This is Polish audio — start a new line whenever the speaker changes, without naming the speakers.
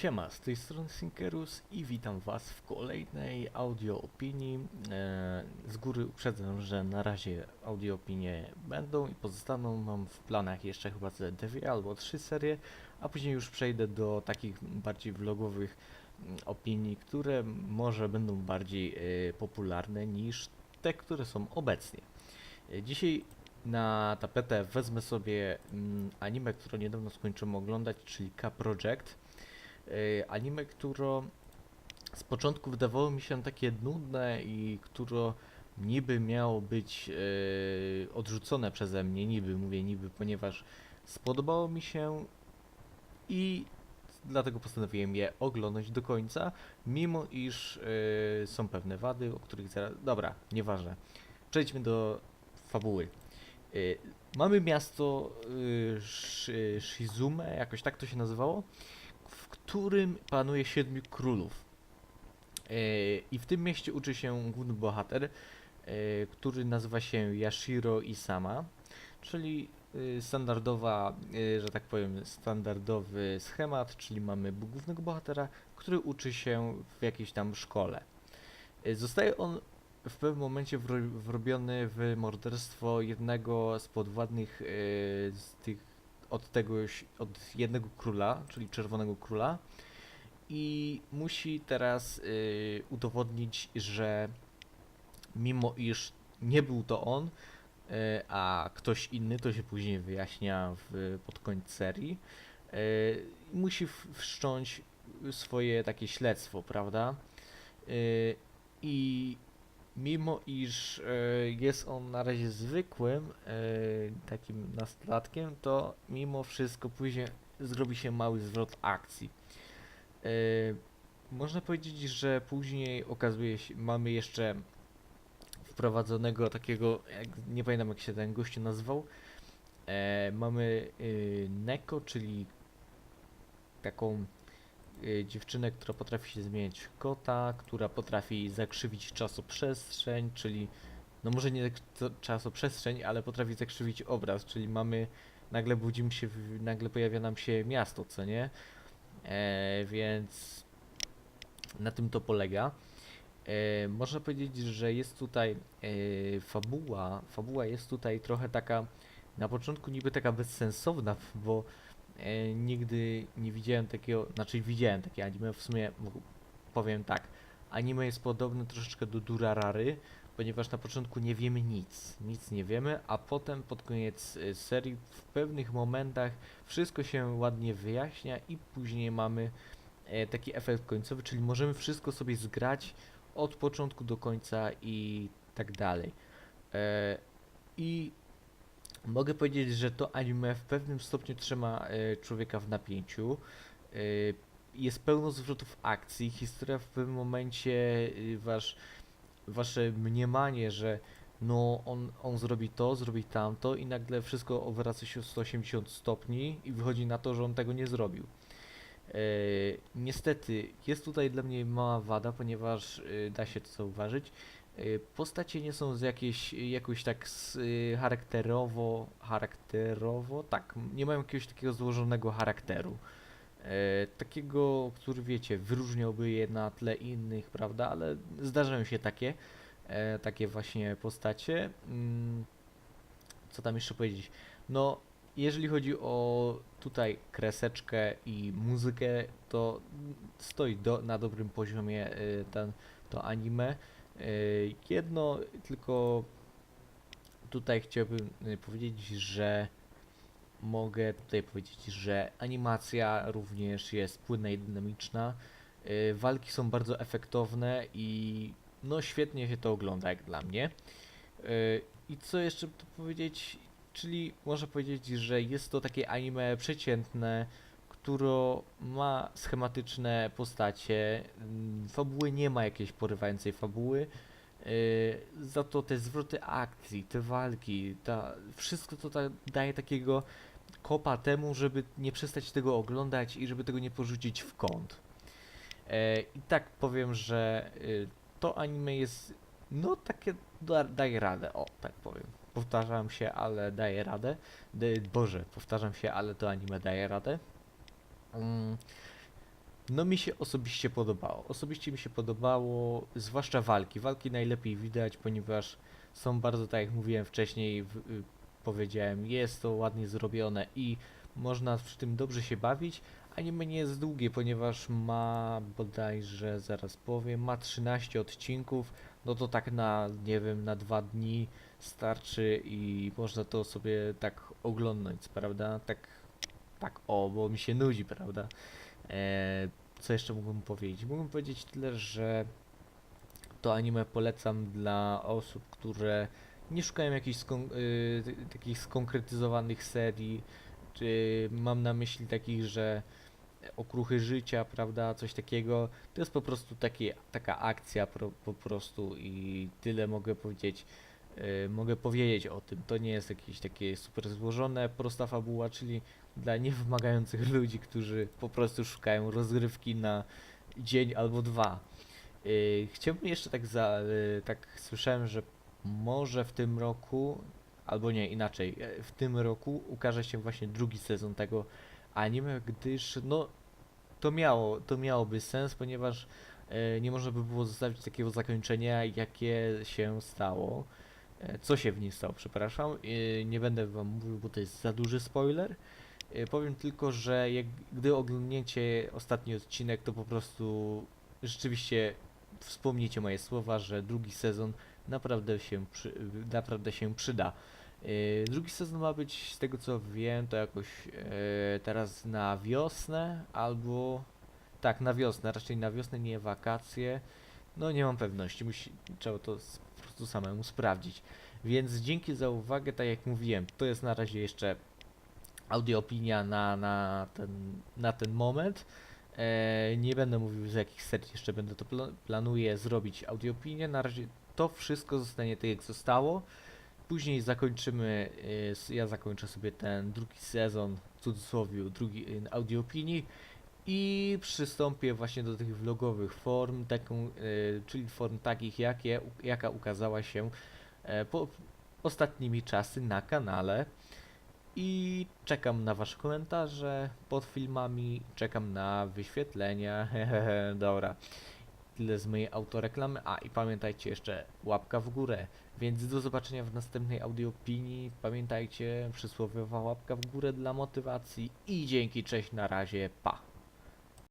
Siema, z tej strony Sinkerus i witam Was w kolejnej audio opinii. E, z góry uprzedzam, że na razie audio opinie będą i pozostaną. Mam w planach jeszcze chyba ze dwie albo trzy serie, a później już przejdę do takich bardziej vlogowych mm, opinii, które może będą bardziej e, popularne niż te, które są obecnie. E, Dzisiaj na tapetę wezmę sobie mm, anime, które niedawno skończyłem oglądać, czyli K-Project. E, Anime, które z początku wydawało mi się takie nudne i które niby miało być e, odrzucone przeze mnie, niby, mówię niby, ponieważ spodobało mi się i dlatego postanowiłem je oglądać do końca, mimo iż e, są pewne wady, o których zaraz... Dobra, nieważne. Przejdźmy do fabuły. Mamy miasto Shi- Shizume, jakoś tak to się nazywało, w którym panuje siedmiu królów. Y, I w tym mieście uczy się główny bohater, y, który nazywa się Yashiro Isama, czyli y, standardowa, że tak powiem, standardowy schemat, czyli mamy głównego bohatera, który uczy się w jakiejś tam szkole. Zostaje on w pewnym momencie wro- wrobiony w morderstwo jednego z podwładnych z tych, od tegoś, od jednego króla, czyli Czerwonego Króla i musi teraz yy, udowodnić, że mimo iż nie był to on, yy, a ktoś inny, to się później wyjaśnia w, pod koniec serii, yy, musi wszcząć swoje takie śledztwo, prawda? Yy, I mimo iż e, jest on na razie zwykłym e, takim nastolatkiem, to mimo wszystko później zrobi się mały zwrot akcji. E, można powiedzieć, że później okazuje się, mamy jeszcze wprowadzonego takiego, nie pamiętam jak się ten gościu nazywał, e, mamy Neko, czyli taką dziewczynę, która potrafi się zmieniać w kota, która potrafi zakrzywić czasoprzestrzeń, czyli no może nie czasoprzestrzeń, ale potrafi zakrzywić obraz, czyli mamy nagle budzimy się, nagle pojawia nam się miasto, co nie? E, więc na tym to polega. E, można powiedzieć, że jest tutaj e, fabuła, fabuła jest tutaj trochę taka na początku niby taka bezsensowna, bo e, nigdy nie widziałem takiego, znaczy widziałem takie anime, w sumie powiem tak, anime jest podobne troszeczkę do Durarary, ponieważ na początku nie wiemy nic, nic nie wiemy, a potem pod koniec e, serii w pewnych momentach wszystko się ładnie wyjaśnia i później mamy e, taki efekt końcowy, czyli możemy wszystko sobie zgrać od początku do końca i tak dalej. I mogę powiedzieć, że to anime w pewnym stopniu trzyma e, człowieka w napięciu. E, jest pełno zwrotów akcji. Historia w pewnym momencie y, wasz, wasze mniemanie, że no on, on zrobi to, zrobi tamto i nagle wszystko obraca się o 180 stopni i wychodzi na to, że on tego nie zrobił. E, niestety jest tutaj dla mnie mała wada, ponieważ e, da się to zauważyć. E, Postacie nie są z jakiejś, jakoś tak z, y, charakterowo, charakterowo, tak, nie mają jakiegoś takiego złożonego charakteru. E, takiego, który wiecie, wyróżniałby je na tle innych, prawda, ale zdarzają się takie, e, takie właśnie postacie. Mm, co tam jeszcze powiedzieć? No, jeżeli chodzi o tutaj kreseczkę i muzykę, to stoi do, na dobrym poziomie y, ten, to anime. Y, Jedno tylko tutaj chciałbym y, powiedzieć, że mogę tutaj powiedzieć, że animacja również jest płynna i dynamiczna. Y, Walki są bardzo efektowne i no świetnie się to ogląda jak dla mnie. I co jeszcze tu powiedzieć? Czyli można powiedzieć, że jest to takie anime przeciętne, które ma schematyczne postacie. mm, Fabuły nie ma jakiejś porywającej fabuły. Yy, za to te zwroty akcji, te walki, ta, wszystko to ta, daje takiego kopa temu, żeby nie przestać tego oglądać i żeby tego nie porzucić w kąt. E, I tak powiem, że y, to anime jest, no takie, da, daje radę, o tak powiem. Powtarzam się, ale daje radę. D- Boże, powtarzam się, ale to anime daje radę. Mm, No mi się osobiście podobało. Osobiście mi się podobało, zwłaszcza walki. Walki najlepiej widać, ponieważ są bardzo, tak jak mówiłem wcześniej, w, y, powiedziałem, jest to ładnie zrobione i można przy tym dobrze się bawić. Anime nie jest długie, ponieważ ma bodajże, zaraz powiem, ma 13 odcinków. No to tak na, nie wiem, na dwa dni starczy i można to sobie tak oglądnąć, prawda? Tak, tak o, bo mi się nudzi, prawda? E, co jeszcze mógłbym powiedzieć? Mógłbym powiedzieć tyle, że to anime polecam dla osób, które nie szukają jakichś skon- y, takich skonkretyzowanych serii, czy mam na myśli takich, że okruchy życia, prawda, coś takiego. To jest po prostu taka akcja pro, po prostu i tyle mogę powiedzieć. Y, mogę powiedzieć o tym. To nie jest jakieś takie super złożone, prosta fabuła, czyli dla niewymagających ludzi, którzy po prostu szukają rozrywki na dzień albo dwa. Yy, chciałbym jeszcze tak za, yy, tak słyszałem, że może w tym roku, albo nie, inaczej, w tym roku ukaże się właśnie drugi sezon tego anime, gdyż no to miało, to miałoby sens, ponieważ nie można by było zostawić takiego zakończenia, jakie się stało. E, co się w nim stało, przepraszam. E, nie będę wam mówił, bo to jest za duży spoiler. E, powiem tylko, że jak, gdy oglądniecie ostatni odcinek, to po prostu rzeczywiście wspomnicie moje słowa, że drugi sezon naprawdę się, przy, naprawdę się przyda. Drugi sezon ma być, z tego co wiem, to jakoś teraz na wiosnę albo. Tak, na wiosnę, raczej na wiosnę, nie wakacje. No nie mam pewności, musi, trzeba to po prostu samemu sprawdzić. Więc dzięki za uwagę, tak jak mówiłem, to jest na razie jeszcze audio opinia na, na, ten, na ten moment. E, nie będę mówił z jakich serii jeszcze będę to pla- planuję zrobić audio opinię. Na razie to wszystko zostanie tak jak zostało. Później zakończymy, s- ja zakończę sobie ten drugi sezon, w cudzysłowie, drugi opinii i przystąpię właśnie do tych vlogowych form, taką, y, czyli form takich, jakie, jaka ukazała się e, po ostatnimi czasy na kanale. I czekam na Wasze komentarze pod filmami, czekam na wyświetlenia. Dobra, tyle z mojej autoreklamy. A i pamiętajcie jeszcze łapka w górę. Więc do zobaczenia w następnej audio opinii. Pamiętajcie, przysłowiowa łapka w górę dla motywacji. I dzięki, cześć, na razie, pa.